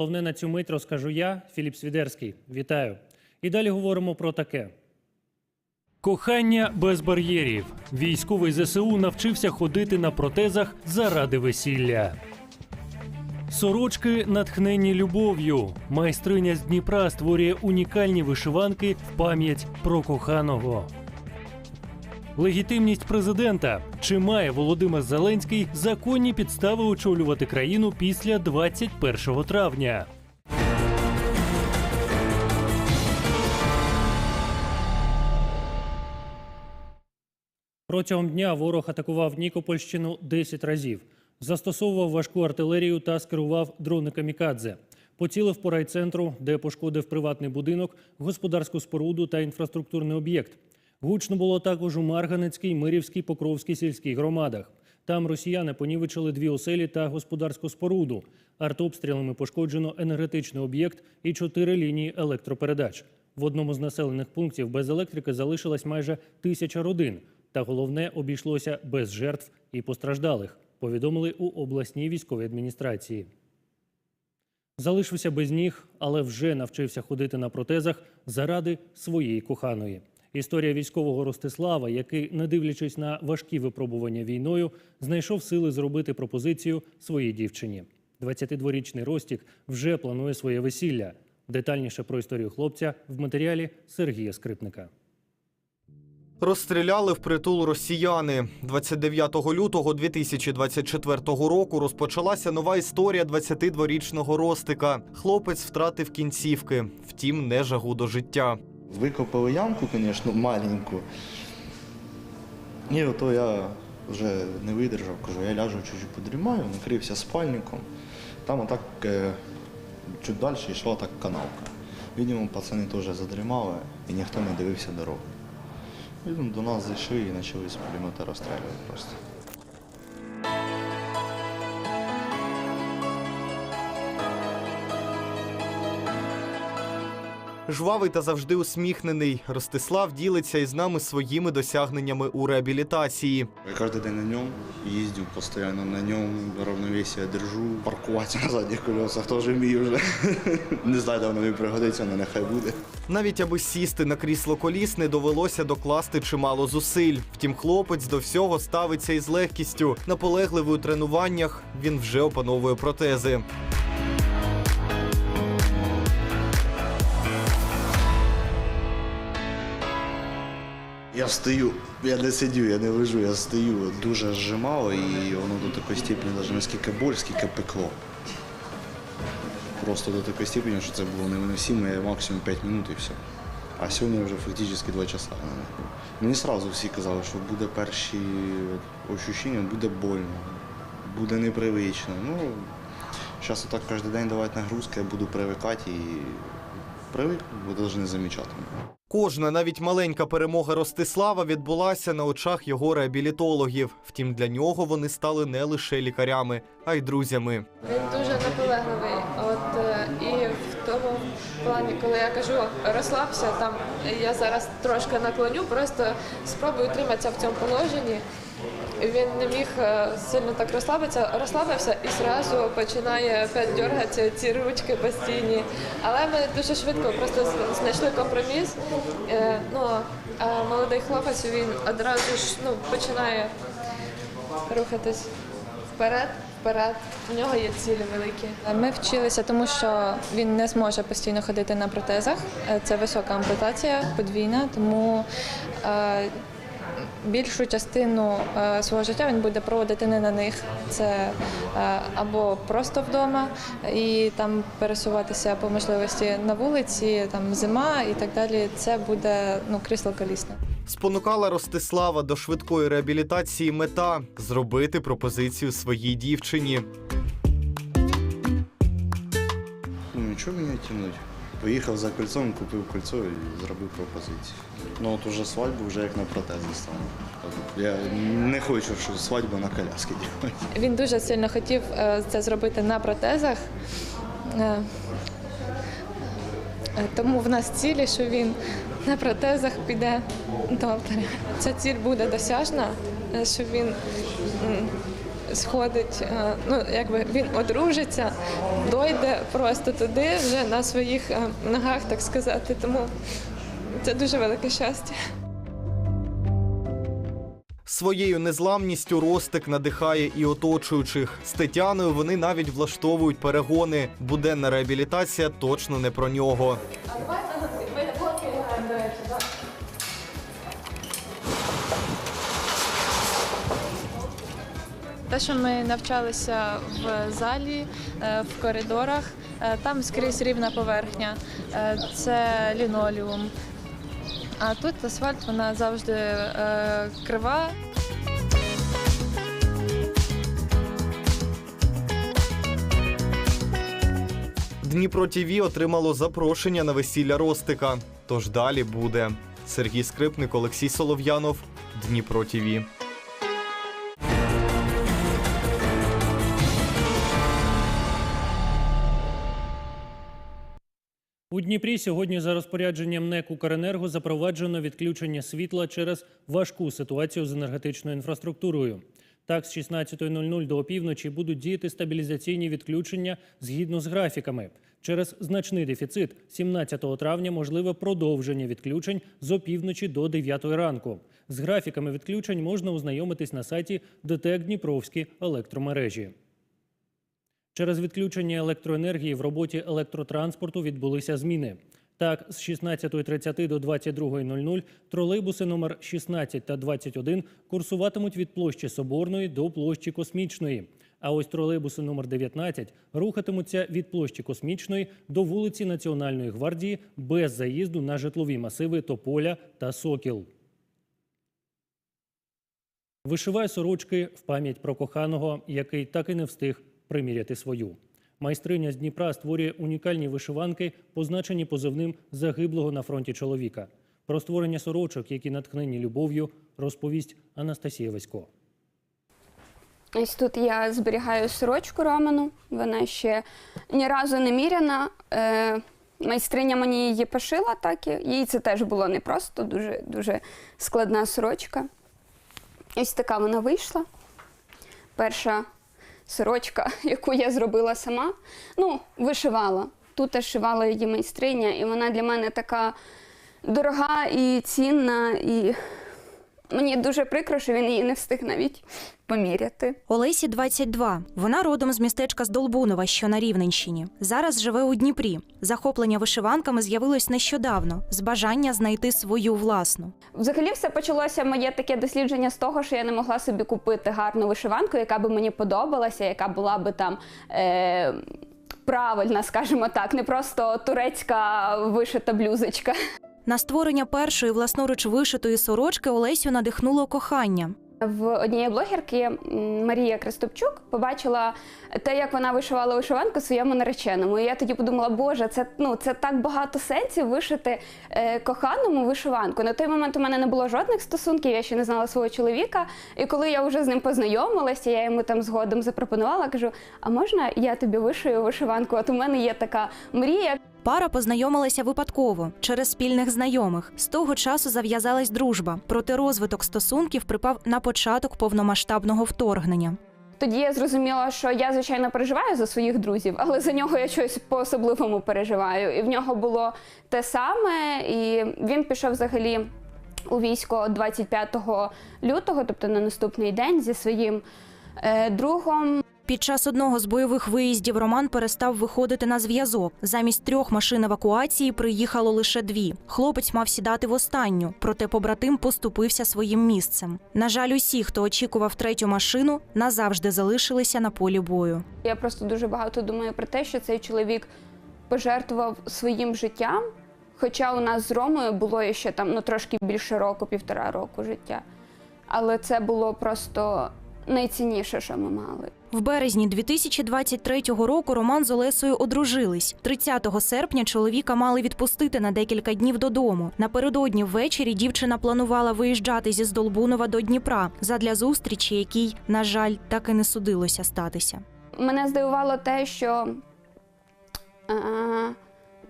Головне на цю мить розкажу я, Філіп Свідерський. Вітаю. І далі говоримо про таке. Кохання без бар'єрів. Військовий ЗСУ навчився ходити на протезах заради весілля. Сорочки натхнені любов'ю. Майстриня з Дніпра створює унікальні вишиванки в пам'ять про коханого. Легітимність президента. Чи має Володимир Зеленський законні підстави очолювати країну після 21 травня? Протягом дня ворог атакував Нікопольщину 10 разів, застосовував важку артилерію та скерував дрони камікадзе. Поцілив по райцентру, де пошкодив приватний будинок, господарську споруду та інфраструктурний об'єкт. Гучно було також у Марганецькій, Мирівській, Покровській сільській громадах. Там росіяни понівечили дві оселі та господарську споруду. Артобстрілами пошкоджено енергетичний об'єкт і чотири лінії електропередач. В одному з населених пунктів без електрики залишилась майже тисяча родин. Та головне обійшлося без жертв і постраждалих. Повідомили у обласній військовій адміністрації. Залишився без ніг, але вже навчився ходити на протезах заради своєї коханої. Історія військового Ростислава, який, не дивлячись на важкі випробування війною, знайшов сили зробити пропозицію своїй дівчині. 22-річний Ростік вже планує своє весілля. Детальніше про історію хлопця в матеріалі Сергія Скрипника. Розстріляли впритул росіяни. 29 лютого 2024 року розпочалася нова історія 22-річного Ростика. Хлопець втратив кінцівки, втім, не жагу до життя. Викопали ямку, звісно, маленьку. І ото я вже не видержав, кажу, я ляжу чуть-чуть подрімаю, накрився спальником. Там отак е, чуть далі йшла так канавка. Видимо, пацани теж задрімали і ніхто не дивився дорогу. Видимо, до нас зайшли і почали з пулемета розстрілювати просто. Жвавий та завжди усміхнений. Ростислав ділиться із нами своїми досягненнями у реабілітації. Я кожен день на ньому їздю постійно на ньому, равновесие держу, паркуватися на задніх колесах теж вмію вже. Не знаю, де воно мені пригодиться, але нехай буде. Навіть аби сісти на крісло колісне, довелося докласти чимало зусиль. Втім, хлопець до всього ставиться із легкістю. Наполегливий у тренуваннях він вже опановує протези. Я встаю, я не сидю, я не лежу, я стою. Дуже зжимало і воно до такої степені, навіть не скільки боль, скільки пекло. Просто до такої степені, що це було невиносимо, я максимум 5 минут і все. А сьогодні вже фактично 2 часа. Мені одразу всі казали, що буде перші ощущення, буде больно, буде непривично. Ну, зараз отак кожен день давати нагрузки, я буду привикати і привик, буду навіть не замічати. Кожна, навіть маленька перемога Ростислава відбулася на очах його реабілітологів. Втім, для нього вони стали не лише лікарями, а й друзями. Він дуже наполегливий. От е, і плані, коли я кажу розслабся, там я зараз трошки наклоню, просто спробую триматися в цьому положенні. Він не міг е, сильно так розслабитися, розслабився і одразу починає опять дергатися ці ручки постійні. Але ми дуже швидко просто знайшли компроміс. Е, Ну, а молодий хлопець він одразу ж ну, починає рухатись вперед, вперед. У нього є цілі великі. Ми вчилися, тому що він не зможе постійно ходити на протезах. Е, Це висока ампутація, подвійна, тому е, більшу частину е, свого життя він буде проводити не на них. Це е, або просто вдома і там пересуватися по можливості на вулиці, там зима і так далі. Це буде ну крісло колісне. Спонукала Ростислава до швидкої реабілітації мета зробити пропозицію своїй дівчині. Ну, нічого мені тягнуть. Поїхав за кольцом, купив кольцо і зробив пропозицію. Ну от уже свадьбу вже як на протези стало. Я не хочу, щоб свадьбу на коляски робити. Він дуже сильно хотів е, це зробити на протезах. Е, е, Тому в нас цілі, що він на протезах піде добре. Ця ціль буде досяжна, е, що він сходить, е, ну якби він одружиться, дойде просто туди вже на своїх е, ногах, так сказати. Тому це дуже велике щастя. Своєю незламністю Ростик надихає і оточуючих. З Тетяною вони навіть влаштовують перегони. Буденна реабілітація точно не про нього. Те, що ми навчалися в залі, е, в коридорах, е, там скрізь рівна поверхня, Е, це лінолеум. А тут асфальт вона завжди крива. Дніпро ТІВІ отримало запрошення на весілля Ростика. Тож далі буде. Сергій Скрипник, Олексій Солов'янов, Дніпро ТІВІ. Дніпрі сьогодні за розпорядженням НЕК «Укренерго» запроваджено відключення світла через важку ситуацію з енергетичною інфраструктурою. Так, з 16.00 до опівночі будуть діяти стабілізаційні відключення згідно з графіками. Через значний дефіцит 17 травня можливе продовження відключень з опівночі до 9 ранку. З графіками відключень можна ознайомитись на сайті ДТЕК Дніпровські електромережі. Через відключення електроенергії в роботі електротранспорту відбулися зміни. Так, з 16.30 до 22.00 тролейбуси номер 16 та 21 курсуватимуть від площі Соборної до площі Космічної. А ось тролейбуси номер 19 рухатимуться від площі Космічної до вулиці Національної гвардії без заїзду на житлові масиви Тополя та Сокіл. Вишиває сорочки в пам'ять про коханого, який так і не встиг приміряти свою. Майстриня з Дніпра створює унікальні вишиванки, позначені позивним загиблого на фронті чоловіка. Про створення сорочок, які натхнені любов'ю, розповість Анастасія Васько. Ось тут я зберігаю сорочку Роману. Вона ще ні разу не міряна. Е, майстриня мені її пошила, так і їй це теж було непросто, дуже, дуже складна сорочка. Ось така вона вийшла. Перша сорочка, яку я зробила сама. Ну, вишивала. Тут шивала її майстриня, і вона для мене така дорога і цінна. І мені дуже прикро, що він її не встиг навіть поміряти. Олесі 22. Вона родом з містечка Здолбунова, що на Рівненщині. Зараз живе у Дніпрі. Захоплення вишиванками з'явилось нещодавно з бажання знайти свою власну. Взагалі, все почалося моє таке дослідження з того, що я не могла собі купити гарну вишиванку, яка би мені подобалася, яка була би там. Е- Правильна, скажімо так, не просто турецька вишита блюзочка. На створення першої власноруч вишитої сорочки Олесю надихнуло кохання. В однієї блогерки Марія Кристопчук побачила те, як вона вишивала вишиванку своєму нареченому. І я тоді подумала, боже, це ну це так багато сенсів вишити е, коханому вишиванку. На той момент у мене не було жодних стосунків, я ще не знала свого чоловіка. І коли я вже з ним познайомилася, я йому там згодом запропонувала, кажу: а можна я тобі вишию вишиванку? От у мене є така мрія. Пара познайомилася випадково через спільних знайомих. З того часу зав'язалась дружба. Проте розвиток стосунків припав на початок повномасштабного вторгнення. Тоді я зрозуміла, що я звичайно переживаю за своїх друзів, але за нього я щось по-особливому переживаю. І в нього було те саме, і він пішов взагалі у військо 25 лютого, тобто на наступний день, зі своїм е, другом. Під час одного з бойових виїздів Роман перестав виходити на зв'язок. Замість трьох машин евакуації приїхало лише дві. Хлопець мав сідати в останню, проте побратим поступився своїм місцем. На жаль, усі, хто очікував третю машину, назавжди залишилися на полі бою. Я просто дуже багато думаю про те, що цей чоловік пожертвував своїм життям. Хоча у нас з Ромою було ще там ну трошки більше року, півтора року життя. Але це було просто найцінніше, що ми мали. В березні 2023 року Роман з Олесою одружились. 30 серпня чоловіка мали відпустити на декілька днів додому. Напередодні ввечері дівчина планувала виїжджати зі Здолбунова до Дніпра задля зустрічі, якій, на жаль, так і не судилося статися. Мене здивувало те, що е,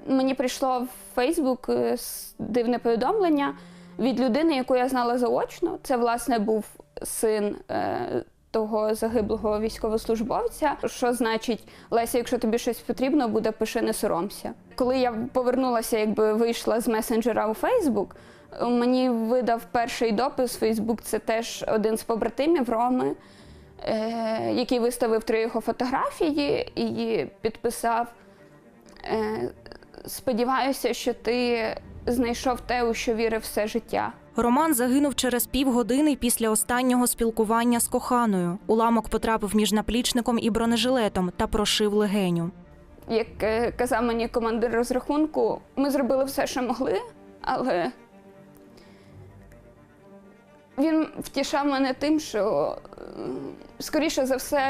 мені прийшло в Фейсбук е, дивне повідомлення від людини, яку я знала заочно. Це, власне, був син е, того загиблого військовослужбовця. Що значить, Леся, якщо тобі щось потрібно буде, пиши, не соромся. Коли я повернулася, якби вийшла з месенджера у Фейсбук, мені видав перший допис Фейсбук. Це теж один з побратимів Роми, е, який виставив три його фотографії і підписав. Е, Сподіваюся, що ти знайшов те, у що вірив все життя. Роман загинув через півгодини після останнього спілкування з коханою. Уламок потрапив між наплічником і бронежилетом та прошив легеню. Як е, казав мені командир розрахунку, ми зробили все, що могли, але він втішав мене тим, що е, скоріше за все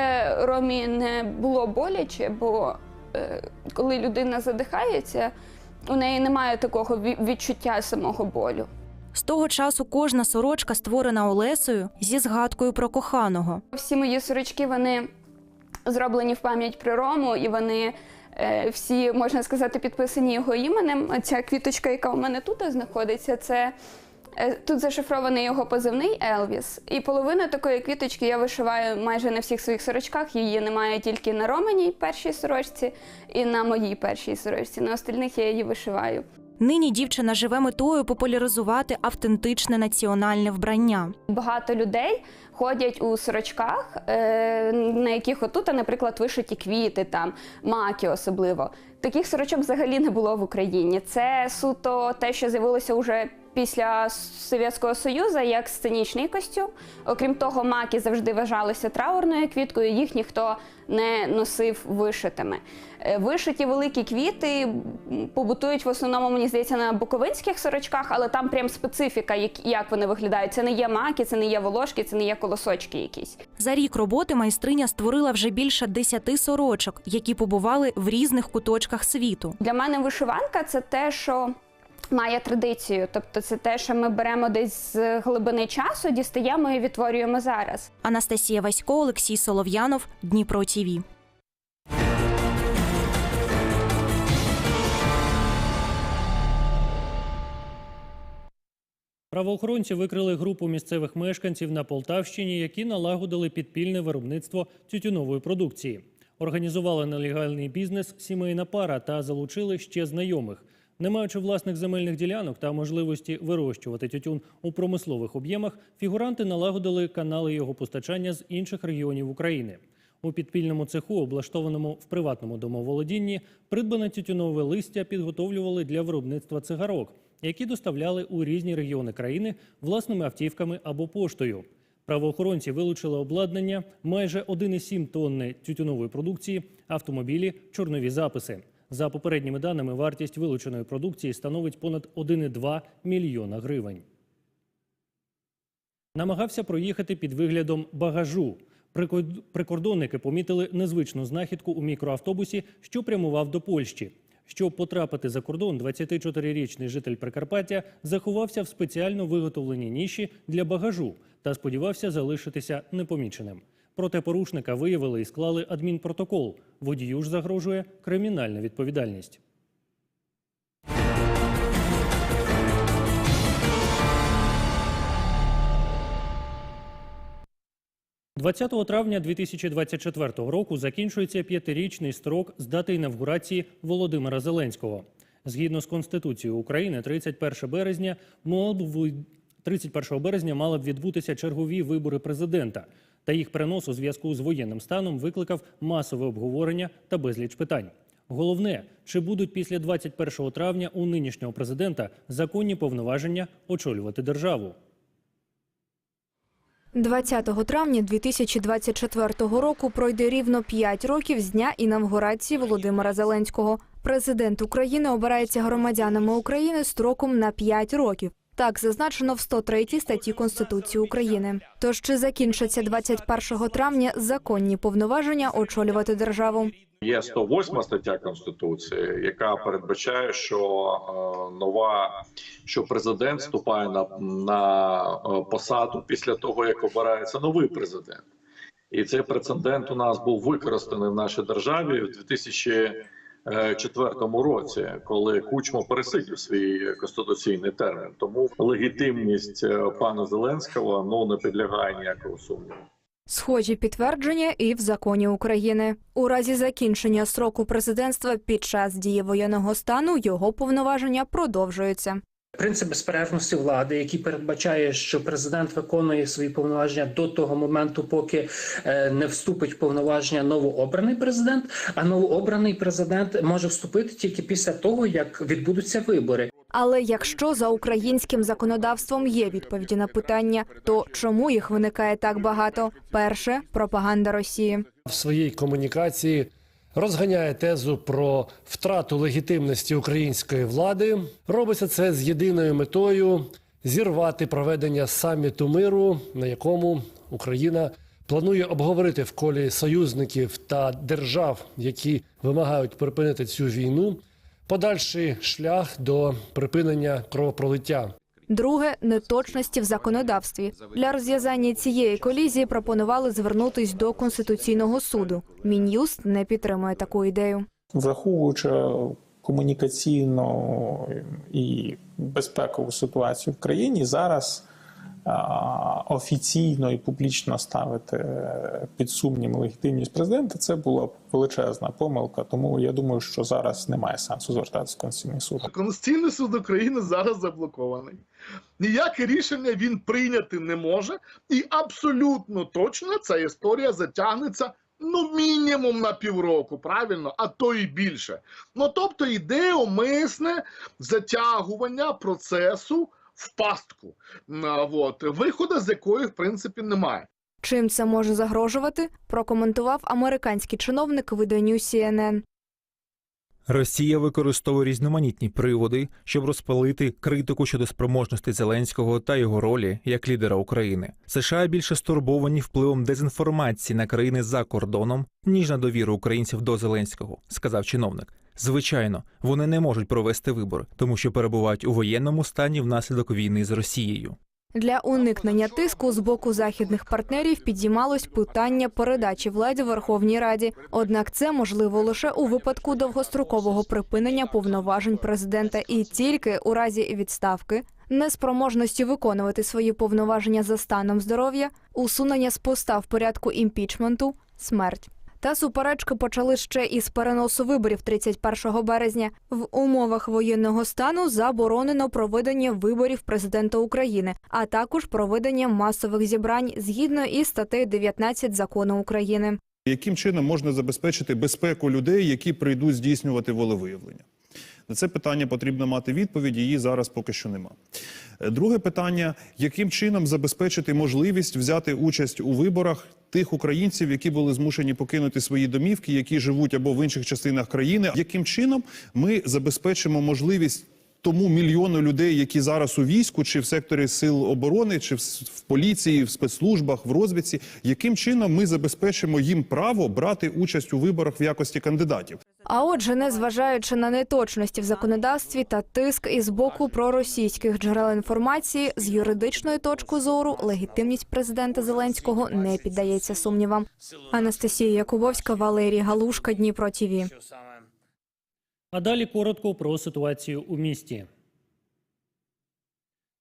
Ромі не було боляче, бо е, коли людина задихається, у неї немає такого ві- відчуття самого болю. З того часу кожна сорочка, створена Олесею, зі згадкою про коханого. Всі мої сорочки вони зроблені в пам'ять про Рому, і вони е, всі, можна сказати, підписані його іменем. Ця квіточка, яка у мене тут знаходиться, це е, тут зашифрований його позивний Елвіс. І половину такої квіточки я вишиваю майже на всіх своїх сорочках. Її немає тільки на Романій першій сорочці і на моїй першій сорочці. На остальних я її вишиваю. Нині дівчина живе метою популяризувати автентичне національне вбрання. Багато людей ходять у сорочках, е, на яких отут, наприклад, вишиті квіти, там маки особливо. Таких сорочок взагалі не було в Україні. Це суто те, що з'явилося уже після Совєтського Союзу як сценічний костюм. Окрім того, маки завжди вважалися траурною квіткою, їх ніхто не носив вишитими. Е, Вишиті великі квіти побутують в основному, мені здається, на буковинських сорочках, але там прям специфіка, як, як вони виглядають. Це не є маки, це не є волошки, це не є колосочки якісь. За рік роботи майстриня створила вже більше десяти сорочок, які побували в різних куточках світу. Для мене вишиванка це те, що має традицію. Тобто це те, що ми беремо десь з глибини часу, дістаємо і відтворюємо зараз. Анастасія Васько, Олексій Солов'янов, Дніпро ТІВІ. Правоохоронці викрили групу місцевих мешканців на Полтавщині, які налагодили підпільне виробництво тютюнової продукції. Організували нелегальний бізнес сімейна пара та залучили ще знайомих. Не маючи власних земельних ділянок та можливості вирощувати тютюн у промислових об'ємах, фігуранти налагодили канали його постачання з інших регіонів України. У підпільному цеху, облаштованому в приватному домоволодінні, придбане тютюнове листя підготовлювали для виробництва цигарок, які доставляли у різні регіони країни власними автівками або поштою. Правоохоронці вилучили обладнання, майже 1,7 тонни тютюнової продукції, автомобілі, чорнові записи. За попередніми даними, вартість вилученої продукції становить понад 1,2 мільйона гривень. Намагався проїхати під виглядом багажу. Прикор- Прикордонники помітили незвичну знахідку у мікроавтобусі, що прямував до Польщі. Щоб потрапити за кордон, 24-річний житель Прикарпаття заховався в спеціально виготовленій ніші для багажу та сподівався залишитися непоміченим. Проте порушника виявили і склали адмінпротокол. Водію ж загрожує кримінальна відповідальність. 20 травня 2024 року закінчується п'ятирічний строк з дати інавгурації Володимира Зеленського. Згідно з Конституцією України, 31 березня б 31 березня мали б відбутися чергові вибори президента. Та їх перенос у зв'язку з воєнним станом викликав масове обговорення та безліч питань. Головне, чи будуть після 21 травня у нинішнього президента законні повноваження очолювати державу. 20 травня 2024 року пройде рівно 5 років з дня інавгурації Володимира Зеленського. Президент України обирається громадянами України строком на 5 років. Так зазначено в 103 статті Конституції України. Тож чи закінчаться 21 травня законні повноваження очолювати державу? Є 108 стаття конституції, яка передбачає, що е, нова що президент вступає на, на е, посаду після того, як обирається новий президент, і цей прецедент у нас був використаний в нашій державі в 2004 році, коли Кучма пересидів свій конституційний термін. Тому легітимність е, пана Зеленського ну не підлягає ніякого сумніву. Схожі підтвердження і в законі України. У разі закінчення строку президентства під час дії воєнного стану його повноваження продовжуються. Принцип безперервності влади, який передбачає, що президент виконує свої повноваження до того моменту, поки е, не вступить в повноваження новообраний президент. А новообраний президент може вступити тільки після того, як відбудуться вибори. Але якщо за українським законодавством є відповіді на питання, то чому їх виникає так багато? Перше пропаганда Росії. в своїй комунікації розганяє тезу про втрату легітимності української влади. Робиться це з єдиною метою зірвати проведення саміту миру, на якому Україна планує обговорити в колі союзників та держав, які вимагають припинити цю війну, подальший шлях до припинення кровопролиття. Друге неточності в законодавстві. Для розв'язання цієї колізії пропонували звернутись до конституційного суду. Мін'юст не підтримує таку ідею. враховуючи комунікаційну і безпекову ситуацію в країні, зараз офіційно і публічно ставити під сумнів легітимність президента це була величезна помилка. Тому я думаю, що зараз немає сенсу звертатися в Конституційний суд. Конституційний суд України зараз заблокований. Ніяке рішення він прийняти не може, і абсолютно точно ця історія затягнеться ну мінімум на півроку, правильно, а то і більше. Ну тобто йде умисне затягування процесу в пастку, А, от, виходу з якої в принципі немає. Чим це може загрожувати? Прокоментував американський чиновник виданню CNN. Росія використовує різноманітні приводи, щоб розпалити критику щодо спроможності Зеленського та його ролі як лідера України. США більше стурбовані впливом дезінформації на країни за кордоном ніж на довіру українців до Зеленського, сказав чиновник. Звичайно, вони не можуть провести вибори, тому що перебувають у воєнному стані внаслідок війни з Росією. Для уникнення тиску з боку західних партнерів підіймалось питання передачі влади Верховній Раді. Однак це можливо лише у випадку довгострокового припинення повноважень президента і тільки у разі відставки, неспроможності виконувати свої повноваження за станом здоров'я, усунення з поста в порядку імпічменту, смерть. Та суперечки почали ще із переносу виборів 31 березня. В умовах воєнного стану заборонено проведення виборів президента України, а також проведення масових зібрань згідно із статтею 19 закону України. Яким чином можна забезпечити безпеку людей, які прийдуть здійснювати волевиявлення? На це питання потрібно мати відповідь, її зараз поки що нема. Е, Друге питання: яким чином забезпечити можливість взяти участь у виборах тих українців, які були змушені покинути свої домівки, які живуть або в інших частинах країни? Яким чином ми забезпечимо можливість тому мільйону людей, які зараз у війську, чи в секторі сил оборони, чи в поліції, в спецслужбах, в розвідці, яким чином ми забезпечимо їм право брати участь у виборах в якості кандидатів? А отже, незважаючи на неточності в законодавстві та тиск із боку проросійських джерел інформації, з юридичної точки зору легітимність президента Зеленського не піддається сумнівам. Анастасія Якубовська, Валерій Галушка, Дніпро ТІВІ. А далі коротко про ситуацію у місті.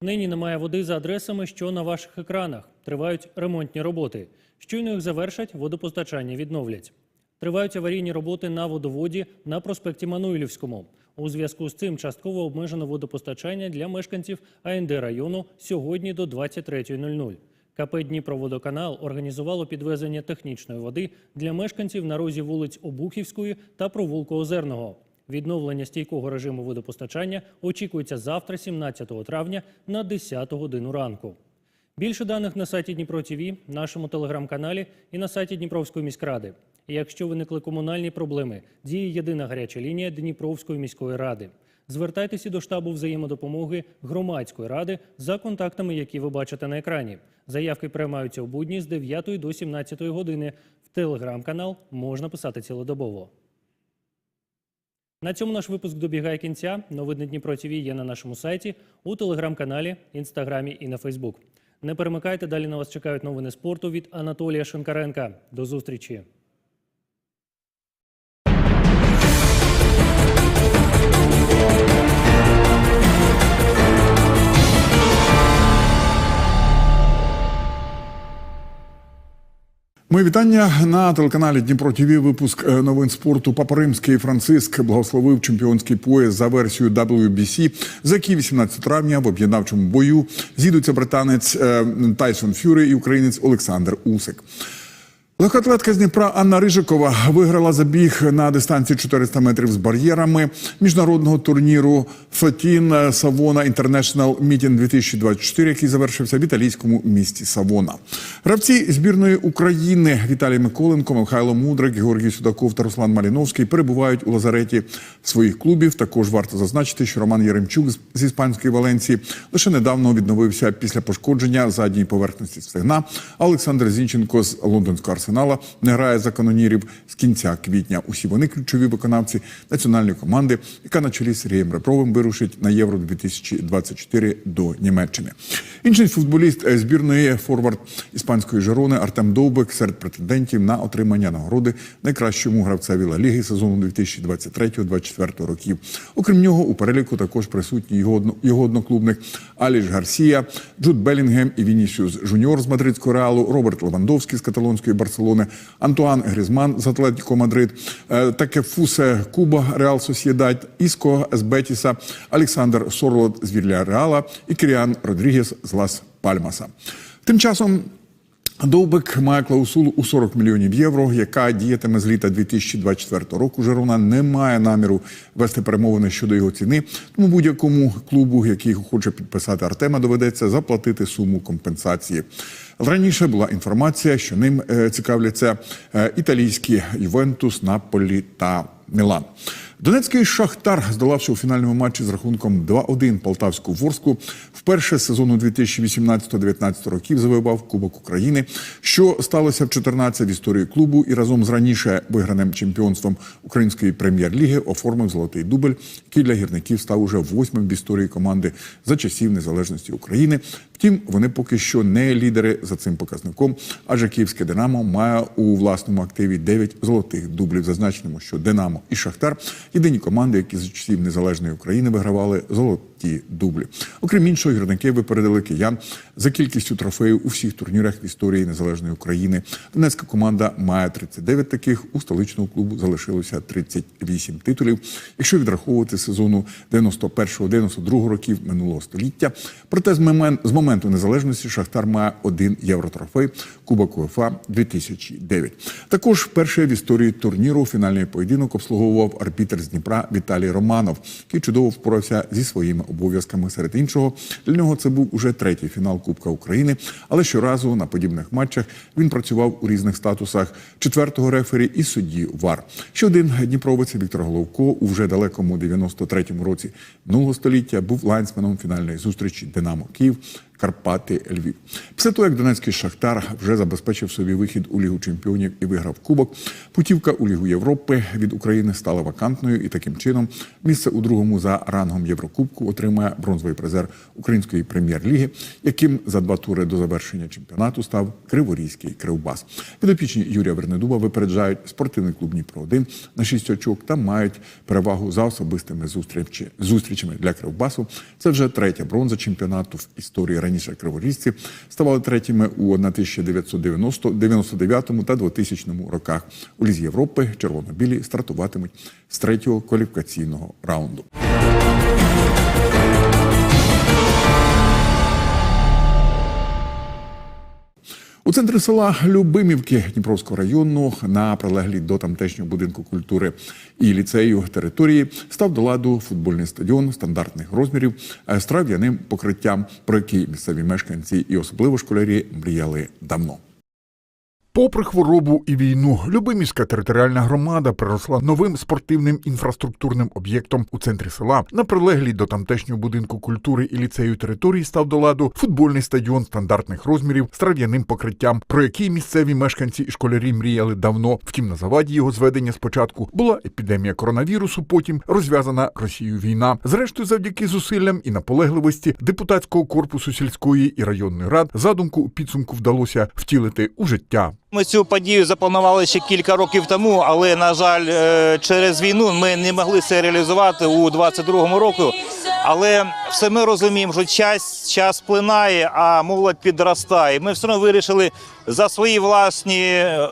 Нині немає води за адресами, що на ваших екранах. Тривають ремонтні роботи. Щойно їх завершать, водопостачання відновлять. Тривають аварійні роботи на водоводі на проспекті Мануїлівському. У зв'язку з цим частково обмежено водопостачання для мешканців АНД району сьогодні до 23.00. КП «Дніпроводоканал» організувало підвезення технічної води для мешканців на розі вулиць Обухівської та провулку Озерного. Відновлення стійкого режиму водопостачання очікується завтра, 17 травня, на 10 годину ранку. Більше даних на сайті Дніпро ТІВІ, нашому телеграм-каналі і на сайті Дніпровської міськради. І якщо виникли комунальні проблеми, діє єдина гаряча лінія Дніпровської міської ради. Звертайтеся до штабу взаємодопомоги громадської ради за контактами, які ви бачите на екрані. Заявки приймаються у будні з 9 до 17 години. В телеграм-канал можна писати цілодобово. На цьому наш випуск добігає кінця. Новини Дніпро ТВ є на нашому сайті, у телеграм-каналі, інстаграмі і на Фейсбук. Не перемикайте, далі на вас чекають новини спорту від Анатолія Шинкаренка. До зустрічі! Мої вітання на телеканалі Дніпро ТВ. Випуск е, новин спорту. Папа Римський Франциск благословив чемпіонський пояс за версією WBC, за який 18 травня в об'єднавчому бою зійдуться британець е, Тайсон Фюри і українець Олександр Усик. Легкоатлетка з Дніпра Анна Рижикова виграла забіг на дистанції 400 метрів з бар'єрами міжнародного турніру Фетін Савона Інтернешнл Мітін 2024, який завершився в італійському місті Савона. Гравці збірної України Віталій Миколенко, Михайло Мудрик, Георгій Судаков та Руслан Маліновський перебувають у лазареті своїх клубів. Також варто зазначити, що Роман Яремчук з- іспанської Валенції лише недавно відновився після пошкодження задньої поверхності стегна. Олександр Зінченко з лондонського арсенала не грає за канонірів з кінця квітня. Усі вони ключові виконавці національної команди, яка на чолі з Сергієм Ребровим вирушить на Євро 2024 до Німеччини. Інший футболіст е, збірної форвард іспанської Жерони Артем Довбек серед претендентів на отримання нагороди найкращому гравцеві Ла Ліги сезону 2023-2024 років. Окрім нього, у переліку також присутні його, його одноклубник Аліш Гарсія, Джуд Белінгем і Вінісіус Жуніор з мадридського реалу, Роберт Левандовський з каталонської Барселони, Антуан Грізман з Атлетіко Мадрид, таке Фусе Куба Реал Сосєдад, Іско з Бетіса, Олександр Сорлот з Вільяреала і Кіріан Родрігес з Лас Пальмаса. Тим часом Довбик має клаусулу у 40 мільйонів євро, яка діятиме з літа 2024 року. Жерона не має наміру вести перемовини щодо його ціни. Тому будь-якому клубу, який хоче підписати Артема, доведеться заплатити суму компенсації. Раніше була інформація, що ним е, цікавляться е, італійські Ювентус, Наполі та Мілан. Донецький Шахтар, здолавши у фінальному матчі з рахунком 2-1 полтавську Ворску, вперше сезону 2018-19 років завоював Кубок України, що сталося в 14 в історії клубу і разом з раніше виграним чемпіонством української прем'єр-ліги оформив золотий дубль, який для гірників став уже восьмим в історії команди за часів незалежності України. Втім, вони поки що не лідери за цим показником, адже київське Динамо має у власному активі 9 золотих дублів. Зазначеному, що Динамо і Шахтар єдині команди, які за часів незалежної України вигравали золоті дублі. Окрім іншого, гірники випередили киян за кількістю трофеїв у всіх турнірах в історії незалежної України. Донецька команда має 39 таких. У столичного клубу залишилося 38 титулів. Якщо відраховувати сезону 91-92 років минулого століття. Проте з момент з моменту незалежності Шахтар має один євротрофей Кубок УЄФА 2009. Також перший в історії турніру фінальний поєдинок обслуговував арбітр з Дніпра Віталій Романов, який чудово впорався зі своїми обов'язками. Серед іншого для нього це був уже третій фінал Кубка України. Але щоразу на подібних матчах він працював у різних статусах четвертого рефері і судді ВАР. Ще один дніпровець Віктор Головко у вже далекому 93-му році минулого століття був лайнсменом фінальної зустрічі Динамо Київ. Карпати Львів. Після того, як Донецький Шахтар вже забезпечив собі вихід у Лігу чемпіонів і виграв Кубок, путівка у Лігу Європи від України стала вакантною, і таким чином місце у другому за рангом Єврокубку отримає бронзовий призер української прем'єр-ліги, яким за два тури до завершення чемпіонату став Криворізький Кривбас. Підопічні Юрія Вернедуба випереджають спортивний клуб Дніпро 1 на 6 очок та мають перевагу за особистими зустрічами для Кривбасу. Це вже третя бронза чемпіонату в історії раніше криворізці ставали третіми у 1999 та 2000 роках. У Лізі Європи червоно-білі стартуватимуть з третього кваліфікаційного раунду. У центрі села Любимівки Дніпровського району на прилеглій до тамтешнього будинку культури і ліцею території став до ладу футбольний стадіон стандартних розмірів з трав'яним покриттям, про який місцеві мешканці і особливо школярі мріяли давно. Попри хворобу і війну, Любимівська територіальна громада приросла новим спортивним інфраструктурним об'єктом у центрі села. На прилеглій до тамтешнього будинку культури і ліцею території став до ладу футбольний стадіон стандартних розмірів з трав'яним покриттям, про який місцеві мешканці і школярі мріяли давно. Втім, на заваді його зведення спочатку була епідемія коронавірусу, потім розв'язана Росією війна. Зрештою, завдяки зусиллям і наполегливості депутатського корпусу сільської і районної рад задумку у підсумку вдалося втілити у життя. Ми цю подію запланували ще кілька років тому, але на жаль, е, через війну ми не могли це реалізувати у 22-му року. Але все ми розуміємо, що час, час плинає, а молодь підростає. Ми все одно вирішили за свої власні е,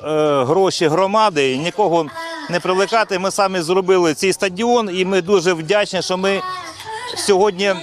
гроші громади нікого не привлекати. Ми самі зробили цей стадіон, і ми дуже вдячні, що ми сьогодні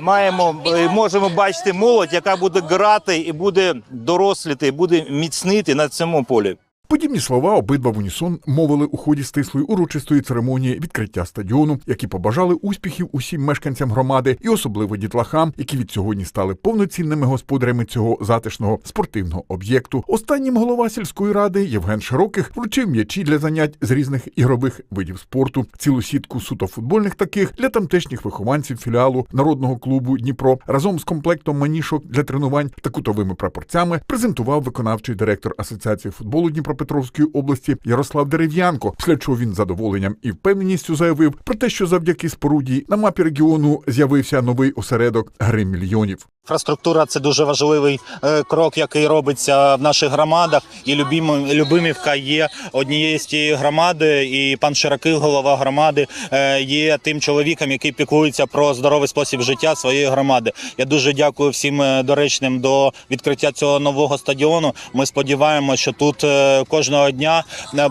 маємо е, можемо бачити молодь, яка буде грати і буде доросліти, і буде міцнити на цьому полі. Подібні слова обидва в унісон мовили у ході стислої урочистої церемонії відкриття стадіону, які побажали успіхів усім мешканцям громади і особливо дітлахам, які від сьогодні стали повноцінними господарями цього затишного спортивного об'єкту. Останнім голова сільської ради Євген Широких вручив м'ячі для занять з різних ігрових видів спорту, цілу сітку суто футбольних таких для тамтешніх вихованців філіалу народного клубу Дніпро разом з комплектом манішок для тренувань та кутовими прапорцями презентував виконавчий директор Асоціації футболу Дніпропетровської області Ярослав Дерев'янко, після чого він задоволенням і впевненістю заявив про те, що завдяки споруді на мапі регіону з'явився новий осередок гри мільйонів. Інфраструктура це дуже важливий е, крок, який робиться в наших громадах. І Любимівка є однією з тієї громади. І пан Широкий, голова громади, е, є тим чоловіком, який піклується про здоровий спосіб життя своєї громади. Я дуже дякую всім е, доречним до відкриття цього нового стадіону. Ми сподіваємося, що тут кожного дня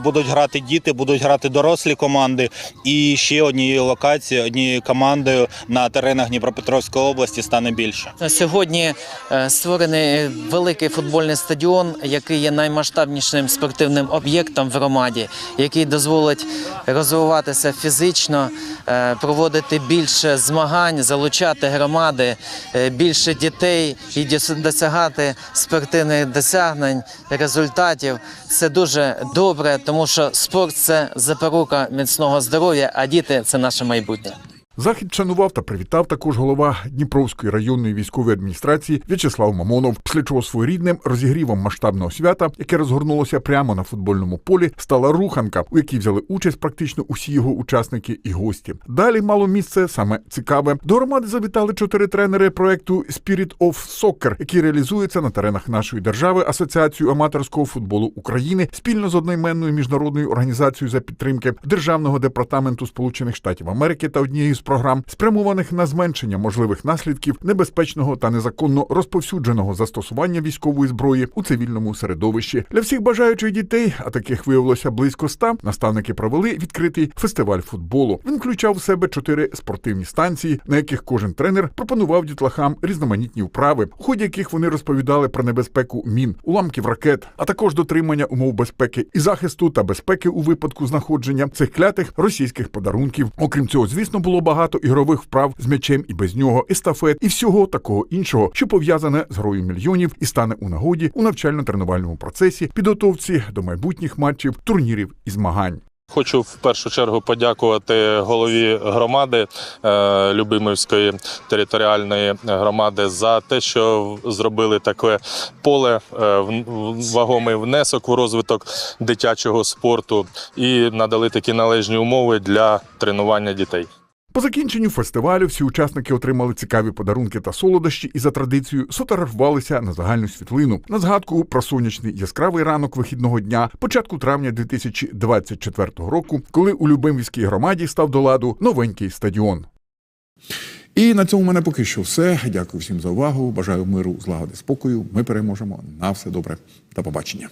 будуть грати діти, будуть грати дорослі команди. І ще однією локацією, однією командою на теренах Дніпропетровської області стане більше. Сьогодні е, створений великий футбольний стадіон, який є наймасштабнішим спортивним об'єктом в громаді, який дозволить розвиватися фізично, е, проводити більше змагань, залучати громади, е, більше дітей і досягати спортивних досягнень, результатів. Це дуже добре, тому що спорт це запорука міцного здоров'я, а діти це наше майбутнє. Захід шанував та привітав також голова Дніпровської районної військової адміністрації В'ячеслав Мамонов, після чого своєрідним розігрівом масштабного свята, яке розгорнулося прямо на футбольному полі, стала руханка, у якій взяли участь практично усі його учасники і гості. Далі мало місце саме цікаве. До громади завітали чотири тренери проекту Spirit of Soccer, який реалізується на теренах нашої держави Асоціацією аматорського футболу України спільно з одноіменною міжнародною організацією за підтримки Державного департаменту Сполучених Штатів Америки та однією з програм, спрямованих на зменшення можливих наслідків небезпечного та незаконно розповсюдженого застосування військової зброї у цивільному середовищі. Для всіх бажаючих дітей, а таких виявилося близько ста, наставники провели відкритий фестиваль футболу. Він включав в себе чотири спортивні станції, на яких кожен тренер пропонував дітлахам різноманітні вправи, у ході яких вони розповідали про небезпеку мін, уламків ракет, а також дотримання умов безпеки і захисту та безпеки у випадку знаходження цих клятих російських подарунків. Окрім цього, звісно, було багато ігрових вправ з м'ячем і без нього, естафет і всього такого іншого, що пов'язане з грою мільйонів і стане у нагоді у навчально-тренувальному процесі, підготовці до майбутніх матчів, турнірів і змагань. Хочу в першу чергу подякувати голові громади е, Любимівської територіальної громади за те, що зробили таке поле, е, вагомий внесок у розвиток дитячого спорту і надали такі належні умови для тренування дітей. По закінченню фестивалю всі учасники отримали цікаві подарунки та солодощі і за традицією сфотографувалися на загальну світлину на згадку про сонячний яскравий ранок вихідного дня, початку травня 2024 року, коли у Любимівській громаді став до ладу новенький стадіон. І на цьому в мене поки що все. Дякую всім за увагу. Бажаю миру, злагоди, спокою. Ми переможемо. На все добре. До побачення.